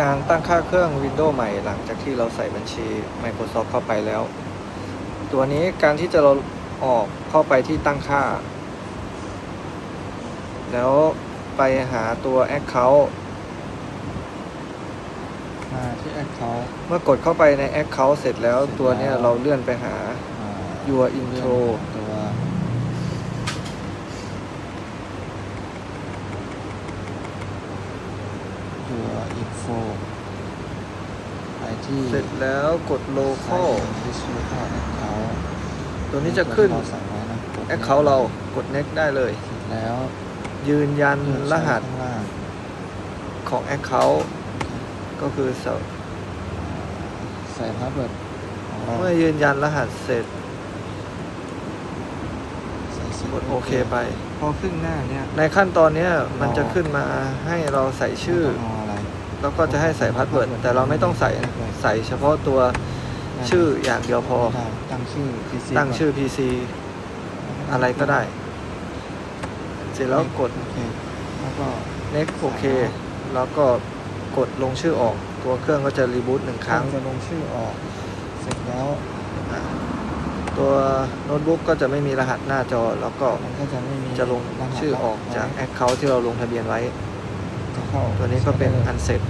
การตั้งค่าเครื่อง Windows ใหม่หลังจากที่เราใส่บัญชี Microsoft เข้าไปแล้ว ตัวนี้การที่จะเราออกเข้าไปที่ตั้งค่า แล้วไปหาตัว Account มาที่แอคเคาท์เมื่อกดเข้าไปใน Account เสร็จแล้วเสร็จแล้วตัวเนี้ยเราเลื่อนไปหา Your เลื่อน Intro ตัว Your Info ไปที่เสร็จแล้วกด Local ดิสโลคอลแอคเคาท์ตัวนี้จะขึ้นเราสั่งไว้นะกด Account เรากด Next ได้เลย เสร็จแล้ว ยืนยันรหัสข้างล่างของ Account ก็คือสใส่พาสเวิร์ดของเราเมื่อยืนยันรหัสเสร็จใส่สิบกดโอเคไป พอขึ้นหน้าเนี่ย ในขั้นตอนเนี้ยมันจะขึ้นมาให้เราใส่ชื่อต้องเอาอะไร แล้วก็จะให้ใส่พาสเวิร์ดแต่เราไม่ต้องใส่นะใส่เฉพาะตัวชื่ออย่างเดียวพอ ได้ตั้งชื่อ PC ตั้งชื่อ PC อะไรก็ได้ เสร็จแล้วกด โอเคแล้วก็ next โอเค แล้วก็กดลงชื่อออก ตัวเครื่องก็จะรีบูตหนึ่งครั้ง จะลงชื่อออก เสร็จแล้วอะตัวโน้ตบุ๊กก็จะไม่มีรหัสหน้าจอ แล้วก็มันก็จะไม่มีจะลงรหัสชื่อออกจาก ไว้ Account ที่เราลงทะเบียนไว้จะเข้า ตัวนี้ก็เป็นอันเสร็จ